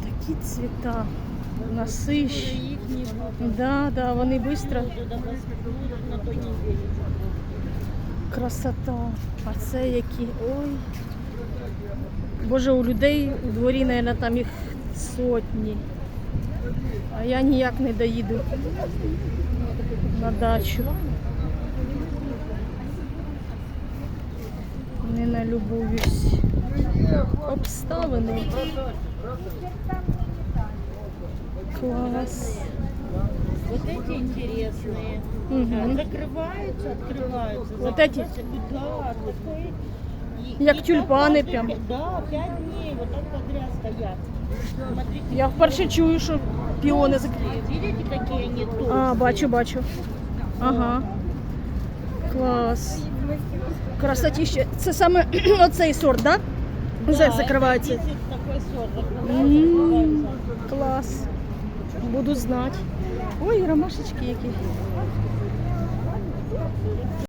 Такі цвіта. Насищ. Їхні Да, да, вони швидко. Красота. А це які. Ой. Боже, у людей у дворі, мабуть, там їх сотні. А я ніяк не доїду на дачу. Не налюбуюсь Обставини. Клас. Вот эти интересные. Мгм. Закрываются, открываются. Вот эти? Да, такой. И- Як и так тюльпани каждые прям. пя- Да, пять дней вот так подряд стоят. Смотрите. Я вперше чую, що піони закриті. Видите, какие они толстые? А, бачу, бачу. Ага. Клас. Красотіще. Це саме оцей сорт, так? Да? Да, закривається. такой сорт. М, Закрывается. Клас. Буду знати. Ой, ромашечки які.